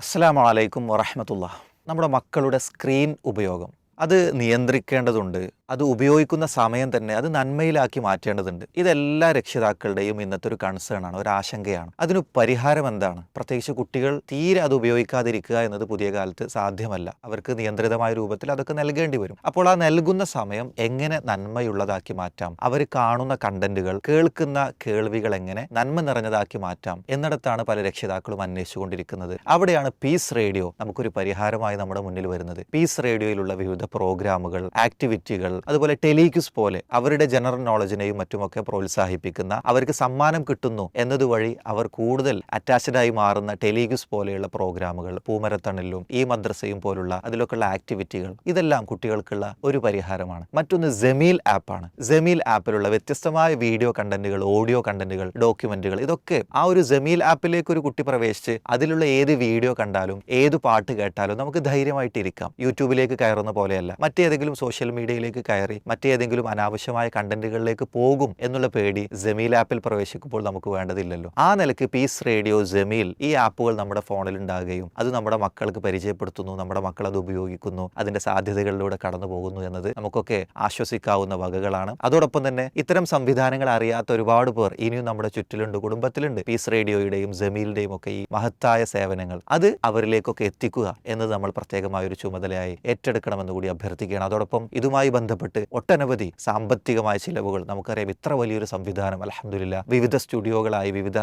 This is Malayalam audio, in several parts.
അസ്സാം വലൈക്കും വറഹമത്തുള്ള നമ്മുടെ മക്കളുടെ സ്ക്രീൻ ഉപയോഗം. അത് നിയന്ത്രിക്കേണ്ടതുണ്ട് അത് ഉപയോഗിക്കുന്ന സമയം തന്നെ അത് നന്മയിലാക്കി മാറ്റേണ്ടതുണ്ട്. ഇതെല്ലാ രക്ഷിതാക്കളുടെയും ഇന്നത്തെ ഒരു കൺസേൺ ആണ് ഒരു ആശങ്കയാണ് അതിന് പരിഹാരം എന്താണ്? പ്രത്യേകിച്ച് കുട്ടികൾ തീരെ അത് ഉപയോഗിക്കാതിരിക്കുക എന്നത് പുതിയ കാലത്ത് സാധ്യമല്ല. അവർക്ക് നിയന്ത്രിതമായ രൂപത്തിൽ അതൊക്കെ നൽകേണ്ടി വരും. അപ്പോൾ ആ നൽകുന്ന സമയം എങ്ങനെ നന്മയുള്ളതാക്കി മാറ്റാം? അവർ കാണുന്ന കണ്ടന്റുകൾ കേൾക്കുന്ന കേൾവികൾ എങ്ങനെ നന്മ നിറഞ്ഞതാക്കി മാറ്റാം? എന്നിടത്താണ് പല രക്ഷിതാക്കളും അന്വേഷിച്ചുകൊണ്ടിരിക്കുന്നത്. അവിടെയാണ് പീസ് റേഡിയോ നമുക്കൊരു പരിഹാരമായി നമ്മുടെ മുന്നിൽ വരുന്നത്. പീസ് റേഡിയോയിലുള്ള വിവിധ പ്രോഗ്രാമുകൾ ആക്ടിവിറ്റികൾ അതുപോലെ ടെലിക്യൂസ് പോലെ അവരുടെ ജനറൽ നോളജിനെയും മറ്റുമൊക്കെ പ്രോത്സാഹിപ്പിക്കുന്ന അവർക്ക് സമ്മാനം കിട്ടുന്നു എന്നതുവഴി അവർ കൂടുതൽ അറ്റാച്ച്ഡ് ആയി മാറുന്ന ടെലിക്യൂസ് പോലെയുള്ള പ്രോഗ്രാമുകൾ പൂമരത്തണലും ഈ മദ്രസയും പോലുള്ള അതിലൊക്കെയുള്ള ആക്ടിവിറ്റികൾ ഇതെല്ലാം കുട്ടികൾക്കുള്ള ഒരു പരിഹാരമാണ്. മറ്റൊന്ന് ജമീൽ ആപ്പാണ് ജമീൽ ആപ്പിലുള്ള വ്യത്യസ്തമായ വീഡിയോ കണ്ടന്റുകൾ ഓഡിയോ കണ്ടന്റുകൾ ഡോക്യുമെന്റുകൾ ഇതൊക്കെ ആ ഒരു ജമീൽ ആപ്പിലേക്ക് ഒരു കുട്ടി പ്രവേശിച്ച് അതിലുള്ള ഏത് വീഡിയോ കണ്ടാലും ഏത് പാട്ട് കേട്ടാലും നമുക്ക് ധൈര്യമായിട്ട് ഇരിക്കാം യൂട്യൂബിലേക്ക് കയറുന്ന പോലെയല്ല മറ്റേതെങ്കിലും സോഷ്യൽ മീഡിയയിലേക്ക് കയറി മറ്റേതെങ്കിലും അനാവശ്യമായ കണ്ടന്റുകളിലേക്ക് പോകും എന്നുള്ള പേടി ജമീൽ ആപ്പിൽ പ്രവേശിക്കുമ്പോൾ നമുക്ക് വേണ്ടതില്ലല്ലോ. ആ നിലയ്ക്ക് പീസ് റേഡിയോ ജമീൽ ഈ ആപ്പുകൾ നമ്മുടെ ഫോണിൽ ഉണ്ടാകുകയും അത് നമ്മുടെ മക്കൾക്ക് പരിചയപ്പെടുത്തുന്നു നമ്മുടെ മക്കൾ അത് ഉപയോഗിക്കുന്നു അതിന്റെ സാധ്യതകളിലൂടെ കടന്നു പോകുന്നു എന്നത് നമുക്കൊക്കെ ആശ്വസിക്കാവുന്ന വകകളാണ്. അതോടൊപ്പം തന്നെ ഇത്തരം സംവിധാനങ്ങൾ അറിയാത്ത ഒരുപാട് പേർ ഇനിയും നമ്മുടെ ചുറ്റിലുണ്ട് കുടുംബത്തിലുണ്ട്. പീസ് റേഡിയോയുടെയും ജമീലിന്റെയും ഒക്കെ ഈ മഹത്തായ സേവനങ്ങൾ. അത് അവരിലേക്കൊക്കെ എത്തിക്കുക എന്നത് നമ്മൾ പ്രത്യേകമായ ഒരു ചുമതലയായി ഏറ്റെടുക്കണമെന്ന് കൂടി അഭ്യർത്ഥിക്കുകയാണ്. അതോടൊപ്പം ഇതുമായി ബന്ധപ്പെട്ട് ഒട്ടനവധി സാമ്പത്തികമായ ചിലവുകൾ നമുക്കറിയാം. ഇത്ര വലിയൊരു സംവിധാനം അലഹമില്ല വിവിധ സ്റ്റുഡിയോകളായി വിവിധ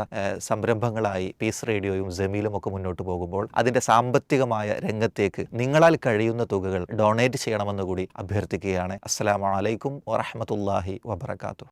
സംരംഭങ്ങളായി പീസ് റേഡിയോയും ജമീലും ഒക്കെ മുന്നോട്ട് പോകുമ്പോൾ അതിന്റെ സാമ്പത്തികമായ രംഗത്തേക്ക് നിങ്ങളാൽ കഴിയുന്ന തുകകൾ ഡൊണേറ്റ് ചെയ്യണമെന്ന് കൂടി അഭ്യർത്ഥിക്കുകയാണ്. അസ്സാം വലൈക്കും വറഹമത്തല്ലാഹി വബർക്കാത്തു